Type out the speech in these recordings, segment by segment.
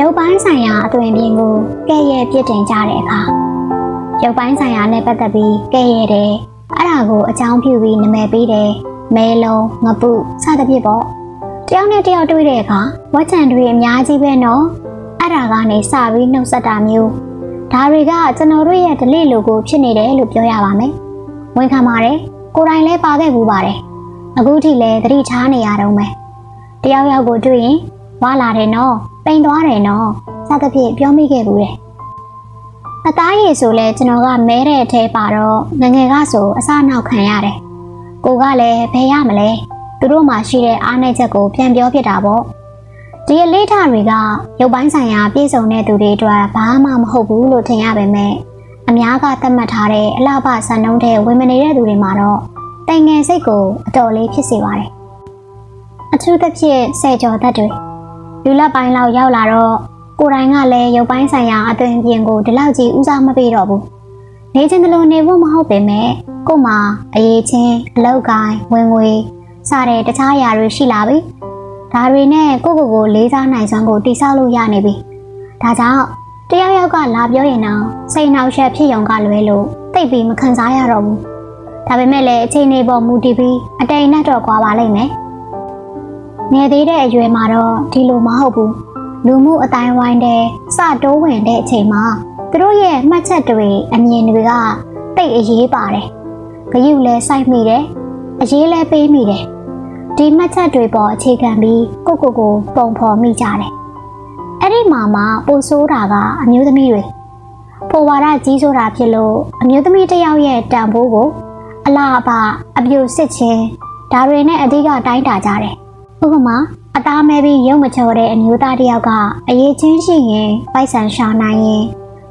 ရုပ်ပိုင်းဆိုင်ရာအသွင်ပြင်ကိုကဲ့ရဲ့ပြစ်တင်ကြတဲ့အခါရုပ်ပိုင်းဆိုင်ရာနဲ့ပတ်သက်ပြီးကဲ့ရဲ့တယ်အဲ့ဒါကိုအကြောင်းပြုပြီးနာမည်ပေးတယ်မဲလုံးငပုစသဖြင့်ပေါ့တယောက်နဲ့တယောက်တွေ့တဲ့အခါဝက်ချန်တွေအများကြီးပဲနော်အဲ့ဒါကနေစပြီးနှုတ်ဆက်တာမျိုးဒါတွေကကျွန်တော်တို့ရဲ့ delete logo ဖြစ်နေတယ်လို့ပြောရပါမယ်ဝန်ခံပါတယ်ကိုယ်တိုင်လည်းပါခဲ့ဘူးပါတယ်အခုထိလည်းသတိထားနေရတော့မယ်တယောက်ယောက်ကိုတွေ့ရင်ဝါလာတယ်နော် ပိန်သွားတယ်နော်စသဖြင့်ပြောမိခဲ့ဘူးတယ်အသားရည်ဆိုလဲကျွန်တော်ကမဲတဲ့အထဲပါတော့ငငယ်ကဆိုအစနောက်ခံရတယ်ကိုကလည်းဘယ်ရမလဲသူတို့မှရှိတဲ့အားနည်းချက်ကိုပြန်ပြောပြတာပေါ့ဒီအလေးထားတွေကရုပ်ပိုင်းဆိုင်ရာပြည့်စုံတဲ့သူတွေအတွက်ဘာမှမဟုတ်ဘူးလို့ထင်ရပေမဲ့အများကသတ်မှတ်ထားတဲ့အလှပစံနှုန်းတဲ့ဝင်မနေတဲ့သူတွေမှာတော့တိုင်ငယ်စိတ်ကိုအတော်လေးဖြစ်စေပါတယ်အထူးသဖြင့်ဆယ်ကျော်သက်တွေ လူလက်ပိုင်းလောက်ရောက်လာတော့ကိုယ်တိုင်ကလည်းရုပ်ပိုင်းဆိုင်ရာအသွင်ပြင်ကိုဒီလောက်ကြီးဦးစားမပေးတော့ဘူးနေချင်းတလို့နေဖို့မဟုတ်ပေမဲ့ကို့မှာအရေးချင်းအလောက်ကိုင်းဝင်ငွေစတဲ့တခြားအရာတွေရှိလာပြီဒါတွေနဲ့ကိုယ့်ကိုယ်ကိုလေးစားနိုင်စွမ်းကိုတိဆောက်လို့ရနေပြီဒါကြောင့်တယောက်ယောက်ကလာပြောရင်တော့စိတ်နှောက်ယှက်ဖြစ်ရုံကလွဲလို့တိတ်ပြီးမခံစားရတော့ဘူးဒါပေမဲ့လည်းအချိန်လေးပေါ်မူတည်ပြီးအတိမ်နဲ့တော့ကွာပါလိမ့်မယ် ငယ်သေးတဲ့အရွယ်မှာတော့ဒီလိုမဟုတ်ဘူးလူမှုအတိုင်းဝိုင်းတဲ့စတိုးဝင်တဲ့အချိန်မှာသူတို့ရဲ့မှတ်ချက်တွေအမြင်တွေကတိတ်အရေးပါတယ်။ဂယုလဲစိုက်မိတယ်။အရေးလဲပေးမိတယ်။ဒီမှတ်ချက်တွေပေါ်အခြေခံပြီးကိုကိုကိုပုံဖော်မိကြတယ်။အဲ့ဒီမှာမှပိုဆိုးတာကအမျိုးသမီးတွေပိုဝါဒကြီးဆိုတာဖြစ်လို့အမျိုးသမီးတစ်ယောက်ရဲ့တန်ဖိုးကိုအလားအပါအပြိုစစ်ချင်းဒါတွေနဲ့အဓိကတိုင်းတာကြတယ်။ ဥပမာအသားမဲပြီးရုံမချော်တဲ့အမျိုးသားတစ်ယောက်ကအရေးချင်းရှိရင်ပိုက်ဆံရှာနိုင်ရင်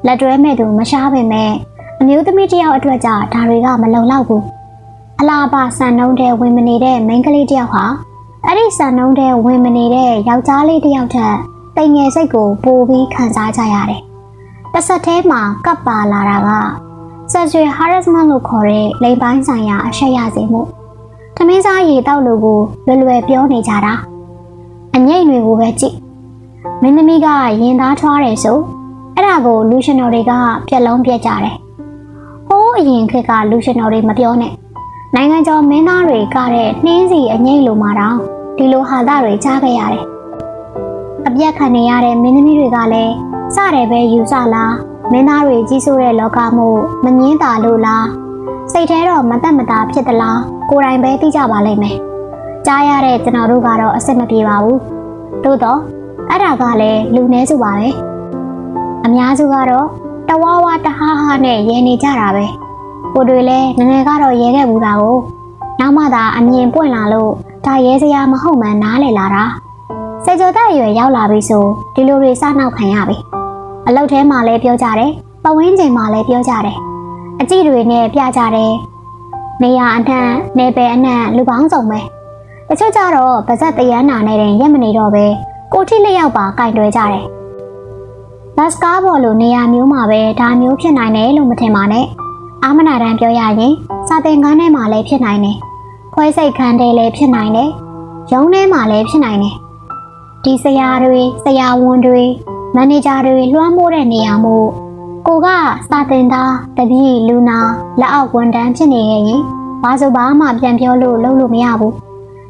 လက်တွဲမဲ့သူမရှားပေမဲ့အမျိုးသမီးတစ်ယောက်အတွက်ကြဒါတွေကမလုံလောက်ဘူးအလားပါစံနှုံးတဲ့ဝင်မနေတဲ့မိန်းကလေးတစ်ယောက်ဟာအဲ့ဒီစံနှုံးတဲ့ဝင်မနေတဲ့ယောက်ျားလေးတစ်ယောက်ထက်တိမ်ငယ်စိတ်ကိုပိုပြီးခံစားကြရတယ်တစ်ဆက်တည်းမှာကပ်ပါလာတာက sexual harassment လို့ခေါ်တဲ့လိင်ပိုင်းဆိုင်ရာအရှက်ရစေမှု။ သမင်းစားရေတောက်လို့ကိုလွယ်လွယ်ပြောနေကြတာ။အငိမ့်တွေကိုပဲကြည့်။မင်းသမီးကရင်သားထွားတယ်ဆိုအဲ့ဒါကိုလူရှင်တော်တွေကပြက်လုံးပြက်ကြတယ်။ဟိုးအရင်ခေတ်ကလူရှင်တော်တွေမပြောနဲ့။နိုင်ငံကျော်မင်းသားတွေကတဲ့နှင်းစီအငိမ့်လိုမှတော့ဒီလိုဟာသားတွေကြားခဲ့ရတယ်။အပြက်ခံနေရတဲ့မင်းသမီးတွေကလည်းစတယ်ပဲယူဆလားမင်းသားတွေကြီးစိုးတဲ့လောကမှုမငင်းတာလို့လား စိတ်ထဲတော့မတက်မတာဖြစ်သလားကိုယ်တိုင်ပဲသိကြပါလိမ့်မယ်။ကြားရတဲ့ကျွန်တော်တို့ကတော့အဆင်မပြေပါဘူး။သို့တော့အဲ့ဒါကလည်းလူနည်းစုပါပဲ။အများစုကတော့တဝါဝါတဟားဟားနဲ့ရဲနေကြတာပဲ။ကိုတွေလည်းငယ်ငယ်ကတော့ရဲခဲ့ဘူးတာကိုနောက်မှသာအမြင်ပွင့်လာလို့ဒါရဲစရာမဟုတ်မှန်းနားလည်လာတာ။စေကျော်တဲ့အရွယ်ရောက်လာပြီဆိုဒီလိုတွေစနောက်ခံရပြီ။အလုပ်ထဲမှာလည်းပြောကြတယ်။ပဝင်းချိန်မှာလည်းပြောကြတယ်။ အကြည့်တွေနဲ့ပြကြတယ်။နေရအနှံ့နေပယ်အနှံ့လူပေါင်းစုံပဲ။တချို့ကြတော့ပါဇက်တရမ်းနာနဲ့တင်ရက်မနေတော့ပဲကိုထိလျောက်ပါကင်တွယ်ကြတယ်။ဘတ်စကားဘော်လိုနေရာမျိုးမှာပဲဒါမျိုးဖြစ်နိုင်တယ်လို့မထင်ပါနဲ့။အာမနာတန်ပြောရရင်စာသင်ခန်းထဲမှာလည်းဖြစ်နိုင်တယ်။ခွဲစိတ်ခန်းထဲလည်းဖြစ်နိုင်တယ်။ရုံးထဲမှာလည်းဖြစ်နိုင်တယ်။ဒီဆရာတွေဆရာဝန်တွေမန်နေဂျာတွေလွှမ်းမိုးတဲ့နေရာမို့ ကိုကစာတင်သားတပည့်လူနာလက်အောက်ဝန်တန်းဖြစ်နေခဲ့ရင်ဘာဆိုဘာမှပြန်ပြောလို့လုပ်လို့မရဘူး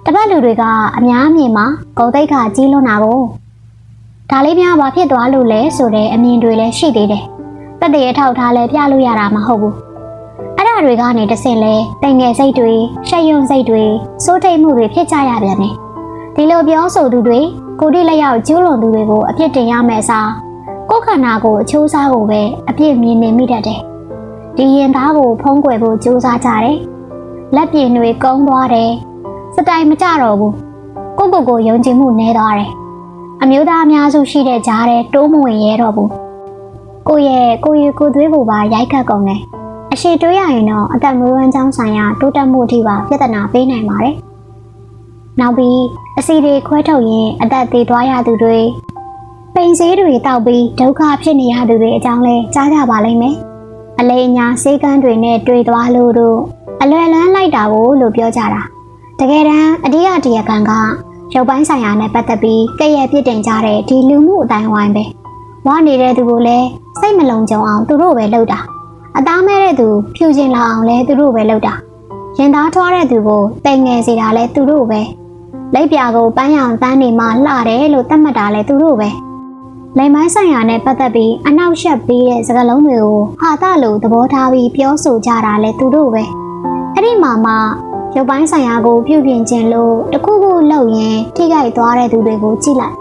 တပတ်လူတွေကအများအမြင်မှာဂုံတိတ်ခါကြီးလွန်းတာကိုဒါလေးများဘာဖြစ်သွားလို့လဲဆိုတဲ့အမြင်တွေလည်းရှိသေးတယ်တက်တရေထောက်ထားလဲပြလို့ရတာမဟုတ်ဘူးအဲ့ဒါတွေကနေတဆင့်လဲတိမ်ငယ်စိတ်တွေရှက်ယွန်းစိတ်တွေစိုးထိတ်မှုတွေဖြစ်ကြရပြန်တယ်ဒီလိုပြောဆိုသူတွေကိုတိလက်ရောက်ကျူးလွန်သူတွေကိုအပြစ်တင်ရမယ်အစား ကိုယ်ခန္ဓာကိုအချိုးစားကိုပဲအပြည့်မြင်နေမိတတ်တယ်။ဒီရင်သားကိုဖုံးကွယ်ဖို့ကြိုးစားကြတယ်။လက်ပြင်တွေကုန်းသွားတယ်။စတိုင်မကြတော့ဘူး။ကိုယ့်ကိုယ်ကိုယုံကြည်မှုနည်းသွားတယ်။အမျိုးသားအများစုရှိတဲ့ကြားတဲ့တိုးမဝင်ရဲတော့ဘူး။ကိုယ့်ရဲ့ကိုယ်ရည်ကိုယ်သွေးကိုပါရိုက်ခတ်ကုန်တယ်။အရှိတွေးရရင်တော့အသက်မွေးဝမ်းကြောင်းဆိုင်ရာတိုးတက်မှုအထိပါပြဿနာပေးနိုင်ပါတယ်။နောက်ပြီးအစီတွေခွဲထုတ်ရင်အသက်သေးသွားရသူတွေ ပိန်စည်းတွေတောက်ပြီးဒုက္ခဖြစ်နေရသူတွေအကြောင်းလဲကြားကြပါလိမ့်မယ်။အလိမ်ညာစေကန်းတွေနဲ့တွေ့သွားလို့တို့အလွယ်လန်းလိုက်တာကိုလို့ပြောကြတာ။တကယ်တမ်းအဓိကတရားခံကရုပ်ပိုင်းဆိုင်ရာနဲ့ပတ်သက်ပြီးကဲ့ရဲ့ပြစ်တင်ကြတဲ့ဒီလူမှုအတိုင်းဝိုင်းပဲဝါနေတဲ့သူကိုလည်းစိတ်မလုံခြုံအောင်သူတို့ပဲလုပ်တာအသားမဲတဲ့သူဖြူကျင်လာအောင်လည်းသူတို့ပဲလုပ်တာရင်သားထွားတဲ့သူကိုတိမ်ငယ်စေတာလည်းသူတို့ပဲလက်ပြကိုပန်းရောင်တန်းနေမှလှတယ်လို့သတ်မှတ်တာလည်းသူတို့ပဲ လိမ်မိုင်းဆိုင်ရာနဲ့ပတ်သက်ပြီးအနောက်ရှက်ပြီးတဲ့စကားလုံးတွေကိုဟာတလို့သဘောထားပြီးပြောဆိုကြတာလည်းသူတို့ပဲအဲ့ဒီမှာမှရုပ်ပိုင်းဆိုင်ရာကိုပြုပြင်ခြင်းလို့တခုခုလုပ်ရင်ထိခိုက်သွားတဲ့သူတွေကိုကြည့်လိုက်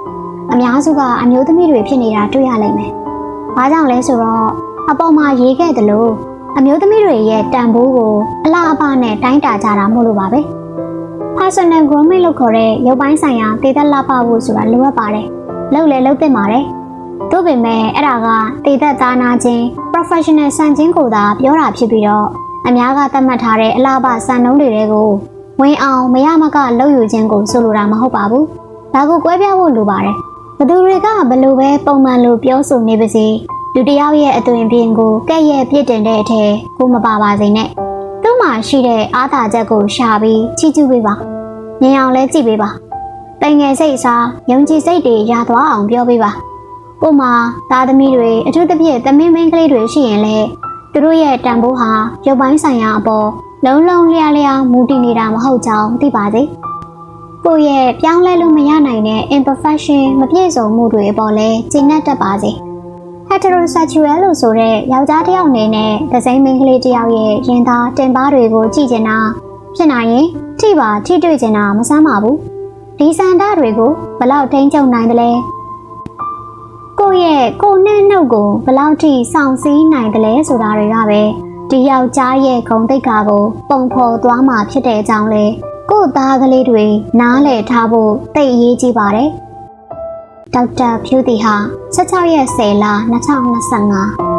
အများစုကအမျိုးသမီးတွေဖြစ်နေတာတွေ့ရလိမ့်မယ်။ဘာကြောင့်လဲဆိုတော့အပေါ်မှာရေးခဲ့တယ်လို့အမျိုးသမီးတွေရဲ့တန်ဖိုးကိုအလားအပနဲ့တိုင်းတာကြတာမို့လို့ပါပဲ။ personal grooming လို့ခေါ်တဲ့ရုပ်ပိုင်းဆိုင်ရာတည်သက်လှပဖို့ဆိုတာလိုအပ်ပါတယ်။လုပ်လေလုပ်သင့်ပါတယ်။ သို့ပေမဲ့အဲ့ဒါကတည်သက်သားနာခြင်း professional စံချင်းကိုသာပြောတာဖြစ်ပြီးတော့အများကသတ်မှတ်ထားတဲ့အလားအပစံနှုန်းတွေကိုဝင်အောင်မရမကလုပ်ယူခြင်းကိုဆိုလိုတာမဟုတ်ပါဘူး။ဒါကိုကွဲပြားဖို့လိုပါတယ်။ဘသူတွေကဘလို့ပဲပုံမှန်လို့ပြောဆိုနေပါစေလူတစ်ယောက်ရဲ့အသွင်ပြင်ကိုကဲ့ရဲ့ပြစ်တင်တဲ့အထက်ကိုမပါပါစေနဲ့။သူ့မှာရှိတဲ့အားသာချက်ကိုရှာပြီးချီးကျူးပေးပါ။မြင်အောင်လဲကြည့်ပေးပါ။ပိန်ငယ်စိတ်စားယုံကြည်စိတ်တွေရသွားအောင်ပြောပေးပါ။ ကို့မှာသားသမီးတွေအထူးသဖြင့်သမီးမင်းကလေးတွေရှိရင်လည်းသူတို့ရဲ့တန်ဖိုးဟာရုပ်ပိုင်းဆိုင်ရာအပေါ်လုံးလုံးလျားလျားမူတည်နေတာမဟုတ်ကြောင်းသိပါစေ။ကိုယ့်ရဲ့ပြောင်းလဲလို့မရနိုင်တဲ့ imperfection မပြည့်စုံမှုတွေအပေါ်လဲကျင့်တတ်တတ်ပါစေ။ heterosexual လို့ဆိုတဲ့ယောက်ျားတစ်ယောက်အနေနဲ့ဒဇိမ်းမိန်းကလေးတစ်ယောက်ရဲ့ရင်သားတင်ပါတွေကိုကြည့်ချင်တာဖြစ်နိုင်ရင်ထိပါထိတွေ့ချင်တာမဆန်းပါဘူး။ဒီစန္ဒတွေကိုဘယ်လောက်ထိန်းချုပ်နိုင်သလဲ ကိုယ့်ရဲ့ကိုယ်နဲ့နှုတ်ကိုဘယ်လောက်ထိစောင့်စည်းနိုင်တယ်လဲဆိုတာတွေကပဲဒီယောက်ျားရဲ့ဂုံတိတ်ကာကိုပုံဖော်သွားမှာဖြစ်တဲ့အကြောင်းလဲကို့သားကလေးတွေနားလည်ထားဖို့သိအရေးကြီးပါတယ်ဒေါက်တာဖြူတီဟာ16ရက်10လ2025